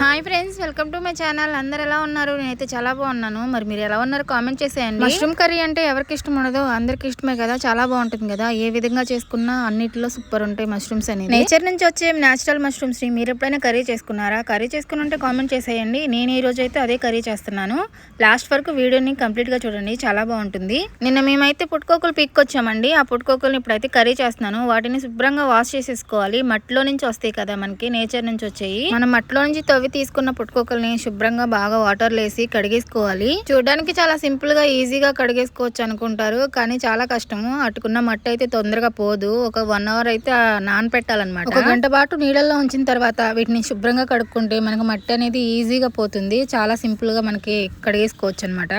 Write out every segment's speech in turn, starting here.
Hi friends welcome to my channel. అందరు ఎలా ఉన్నారు? నేనైతే చాలా బాగున్నాను. మరి మీరు ఎలా ఉన్నారు కామెంట్ చేసేయండి. మష్రూమ్ కర్రీ అంటే ఎవరికి ఇష్టం ఉండదు అందరికి ఇష్టమే కదా. చాలా బాగుంటుంది కదా. ఏ విధంగా చేసుకున్నా అన్నిటిలో సూపర్ ఉంటాయి మష్రూమ్స్ అని నేచర్ నుంచి వచ్చే నేచురల్ మష్రూమ్స్ని మీరు ఎప్పుడైనా కర్రీ చేసుకున్నారా? కర్రీ చేసుకుని ఉంటే కామెంట్ చేసేయండి. నేను ఈ రోజు అయితే అదే కర్రీ చేస్తున్నాను. లాస్ట్ వరకు వీడియోని కంప్లీట్గా చూడండి. చాలా బాగుంటుంది. నిన్న మేమైతే పుట్టుకోకులు పీక్కొచ్చామండి. ఆ పుట్టుకోకుల్ని ఇప్పుడైతే కర్రీ చేస్తున్నాను. వాటిని శుభ్రంగా వాష్ చేసేసుకోవాలి. మట్టిలో నుంచి వస్తాయి కదా మనకి నేచర్ నుంచి వచ్చాయి. మనం మట్టిలో నుంచి తవ్వి తీసుకున్న పుట్టుకోకల్ని శుభ్రంగా బాగా వాటర్ వేసి కడిగేసుకోవాలి. చూడడానికి చాలా సింపుల్గా ఈజీగా కడిగేసుకోవచ్చు అనుకుంటారు. కానీ చాలా కష్టము. అట్టుకున్న మట్టి అయితే తొందరగా పోదు. ఒక వన్ అవర్ అయితే నానపెట్టాలన్నమాట. ఒక గంట పాటు నీళ్ళల్లో ఉంచిన తర్వాత వీటిని శుభ్రంగా కడుక్కుంటే మనకు మట్టి అనేది ఈజీగా పోతుంది. చాలా సింపుల్గా మనకి కడిగేసుకోవచ్చు అనమాట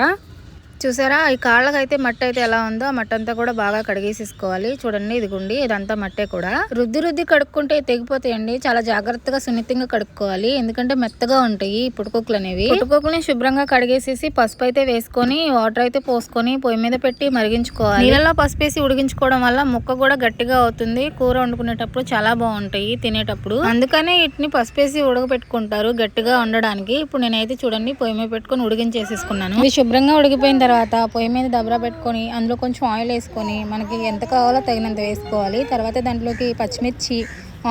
చూసారా? ఈ కాళ్ళకి అయితే మట్టి అయితే ఎలా ఉందో ఆ మట్టి అంతా కూడా బాగా కడిగేసేసుకోవాలి. చూడండి ఇదిగోండి ఇదంతా మట్టే కూడా. రుద్ది రుద్ది కడుక్కుంటే తెగిపోతాయండి. చాలా జాగ్రత్తగా సున్నితంగా కడుక్కోవాలి. ఎందుకంటే మెత్తగా ఉంటాయి ఈ పుట్టుకోకులు అనేవి పుట్టుకోకులని శుభ్రంగా కడిగేసేసి పసుపు అయితే వేసుకొని వాటర్ అయితే పోసుకొని పొయ్యి మీద పెట్టి మరిగించుకోవాలి. నీళ్ళలో పసుపు వేసి ఉడిగించుకోవడం వల్ల ముక్క కూడా గట్టిగా అవుతుంది. కూర వండుకునేటప్పుడు చాలా బాగుంటాయి తినేటప్పుడు. అందుకనే వీటిని పసుపు వేసి ఉడకపెట్టుకుంటారు గట్టిగా ఉండడానికి ఇప్పుడు నేనైతే చూడండి పొయ్యి మీద పెట్టుకొని ఉడిగించేసేసుకున్నాను ఇది శుభ్రంగా ఉడికిపోయిన తర్వాత పొయ్యి మీద దబరా పెట్టుకొని అందులో కొంచెం ఆయిల్ వేసుకొని మనకి ఎంత కావాలో తగినంత వేసుకోవాలి. తర్వాత దాంట్లోకి పచ్చిమిర్చి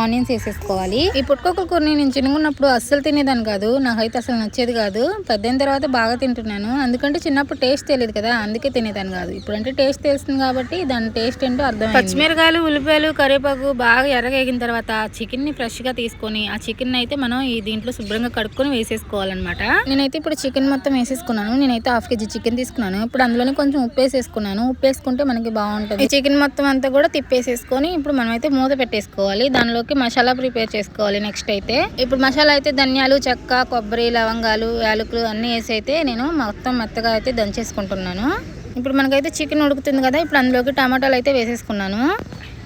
ఆనియన్స్ వేసేసుకోవాలి. ఈ పుట్టుకోకుల కూరని నేను చిన్నగున్నప్పుడు అస్సలు తినేదాన్ని కాదు. నాకైతే అసలు నచ్చేది కాదు. పెద్దయిన తర్వాత బాగా తింటున్నాను. ఎందుకంటే చిన్నప్పుడు టేస్ట్ తెలియదు కదా అందుకే తినేదాన్ని కాదు. ఇప్పుడంటే టేస్ట్ తెలుస్తుంది కాబట్టి దాని టేస్ట్ ఏంటో అర్థం పచ్చిమిరకాయలు ఉల్లిపాయలు కరివేపాకు బాగా ఎర్రగేగిన తర్వాత చికెన్ని ఫ్రెష్గా తీసుకొని ఆ చికెన్ అయితే మనం ఈ దీంట్లో శుభ్రంగా కడుక్కొని వేసేసుకోవాలన్నమాట. నేనైతే ఇప్పుడు చికెన్ మొత్తం వేసేసుకున్నాను. నేనైతే హాఫ్ కేజీ చికెన్ తీసుకున్నాను. ఇప్పుడు అందులోనే కొంచెం ఉప్పు వేసేసుకున్నాను. ఉప్పు వేసుకుంటే మనకి బాగుంటుంది. ఈ చికెన్ మొత్తం అంతా కూడా తిప్పేసేసుకొని ఇప్పుడు మనం అయితే మూత పెట్టేసుకోవాలి. దానిలో దాంట్లోకి మసాలా ప్రిపేర్ చేసుకోవాలి నెక్స్ట్ అయితే. ఇప్పుడు మసాలా అయితే ధనియాలు చెక్క కొబ్బరి లవంగాలు యాలకులు అన్నీ వేసి అయితే నేను మొత్తం మెత్తగా అయితే దంచేసుకుంటున్నాను. ఇప్పుడు మనకైతే చికెన్ ఉడుకుతుంది కదా ఇప్పుడు అందులోకి టమాటాలు అయితే వేసేసుకున్నాను.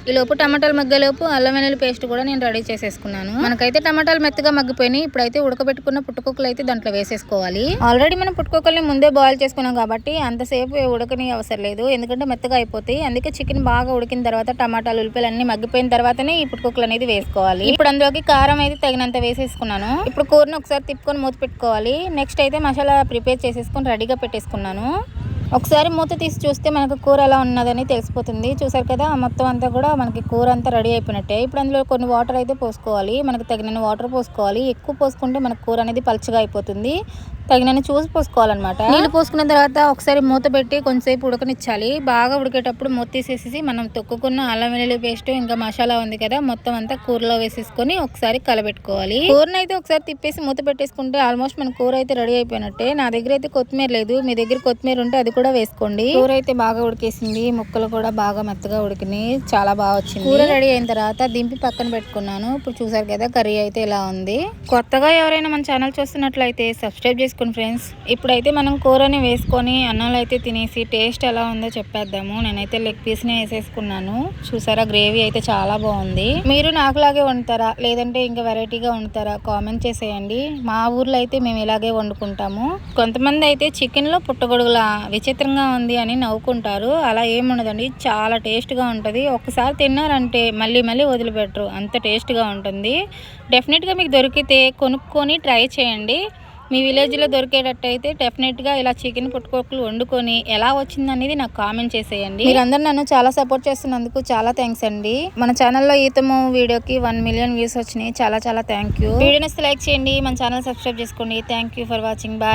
ఈ లోపు టమాటాలు మగ్గలోపు అల్లం వెల్లుల్లి పేస్ట్ కూడా నేను రెడీ చేసేసుకున్నాను. మనకైతే టమాటాలు మెత్తగా మగ్గిపోయినాయి. ఇప్పుడైతే ఉడకబెట్టుకున్న పుట్టుకొక్కలు అయితే దాంట్లో వేసేసుకోవాలి. ఆల్రెడీ మనం పుట్టుకొక్కల్ని ముందే బాయిల్ చేసుకున్నాం కాబట్టి అంతసేపు ఉడకని అవసరం లేదు. ఎందుకంటే మెత్తగా అయిపోతాయి. అందుకే చికెన్ బాగా ఉడికిన తర్వాత టమాటాలు ఉల్లిపాయలు అన్ని మగ్గిపోయిన తర్వాతనే ఈ పుట్టుకొక్కలు అనేది వేసుకోవాలి. ఇప్పుడు అందులోకి కారం అయితే తగినంత వేసేసుకున్నాను. ఇప్పుడు కూరని ఒకసారి తిప్పుకొని మూత పెట్టుకోవాలి. నెక్స్ట్ అయితే మసాలా ప్రిపేర్ చేసేసుకొని రెడీగా పెట్టేసుకున్నాను. ఒకసారి మూత తీసి చూస్తే మనకు కూర ఎలా ఉన్నదని తెలిసిపోతుంది. చూసారు కదా మొత్తం అంతా కూడా మనకి కూర అంతా రెడీ అయిపోయినట్టే. ఇప్పుడు అందులో కొన్ని వాటర్ అయితే పోసుకోవాలి. మనకి తగిన వాటర్ పోసుకోవాలి. ఎక్కువ పోసుకుంటే మనకు కూర అనేది పలుచగా అయిపోతుంది. తగినన్ని చూసి పోసుకోవాలన్నమాట. నీళ్ళు పోసుకున్న తర్వాత ఒకసారి మూత పెట్టి కొంచెంసేపు ఉడకనిచ్చాలి. బాగా ఉడికేటప్పుడు మూత తీసేసి మనం తొక్కుకున్న అల్లం వెల్లుల్లి పేస్ట్ ఇంకా మసాలా ఉంది కదా మొత్తం అంతా కూరలో వేసేసుకొని ఒకసారి కలబెట్టుకోవాలి. కూరని అయితే ఒకసారి తిప్పేసి మూత పెట్టేసుకుంటే ఆల్మోస్ట్ మన కూర అయితే రెడీ అయిపోయినట్టే. నా దగ్గర అయితే కొత్తిమీర లేదు. మీ దగ్గర కొత్తిమీర ఉంటే అది కూడా వేసుకోండి. కూర అయితే బాగా ఉడికేసింది. ముక్కలు కూడా బాగా మెత్తగా ఉడికినాయి. చాలా బాగా వచ్చింది. కూర రెడీ అయిన తర్వాత దింపి పక్కన పెట్టుకున్నాను. ఇప్పుడు చూసారు కదా కర్రీ అయితే ఇలా ఉంది. కొత్తగా ఎవరైనా మన ఛానల్ చూస్తున్నట్లయితే సబ్స్క్రైబ్ చేసుకుని ఫ్రెండ్స్. ఇప్పుడైతే మనం కూరని వేసుకొని అన్నంలో అయితే తినేసి టేస్ట్ ఎలా ఉందో చెప్పేద్దాము. నేనైతే లెగ్ పీస్ని వేసేసుకున్నాను. చూసారా గ్రేవీ అయితే చాలా బాగుంది. మీరు నాకులాగే వండుతారా? లేదంటే ఇంకా వెరైటీగా వండుతారా? కామెంట్ చేసేయండి. మా ఊర్లో అయితే మేము ఇలాగే వండుకుంటాము. కొంతమంది అయితే చికెన్లో పుట్టగొడుగులా విచిత్రంగా ఉంది అని నవ్వుకుంటారు. అలా ఏముండదండి. చాలా టేస్ట్గా ఉంటుంది. ఒకసారి తిన్నారంటే మళ్ళీ మళ్ళీ వదిలిపెట్టరు. అంత టేస్ట్గా ఉంటుంది. డెఫినెట్గా మీకు దొరికితే కొనుక్కొని ట్రై చేయండి. మీ విలేజ్లో దొరికేటట్టయితే డెఫినెట్గా ఇలా చికెన్ పుట్టుకోకులు వండుకొని ఎలా వచ్చింది అనేది నాకు కామెంట్ చేసేయండి. మీరందరూ నన్ను చాలా సపోర్ట్ చేస్తున్నందుకు చాలా థ్యాంక్స్ అండి. మన ఛానల్లో ఈతము వీడియోకి వన్ మిలియన్ వ్యూస్ వచ్చినాయి. చాలా చాలా థ్యాంక్ యూ. వీడియోని లైక్ చేయండి. మన ఛానల్ సబ్స్క్రైబ్ చేసుకోండి. Thank for watching. బాయ్.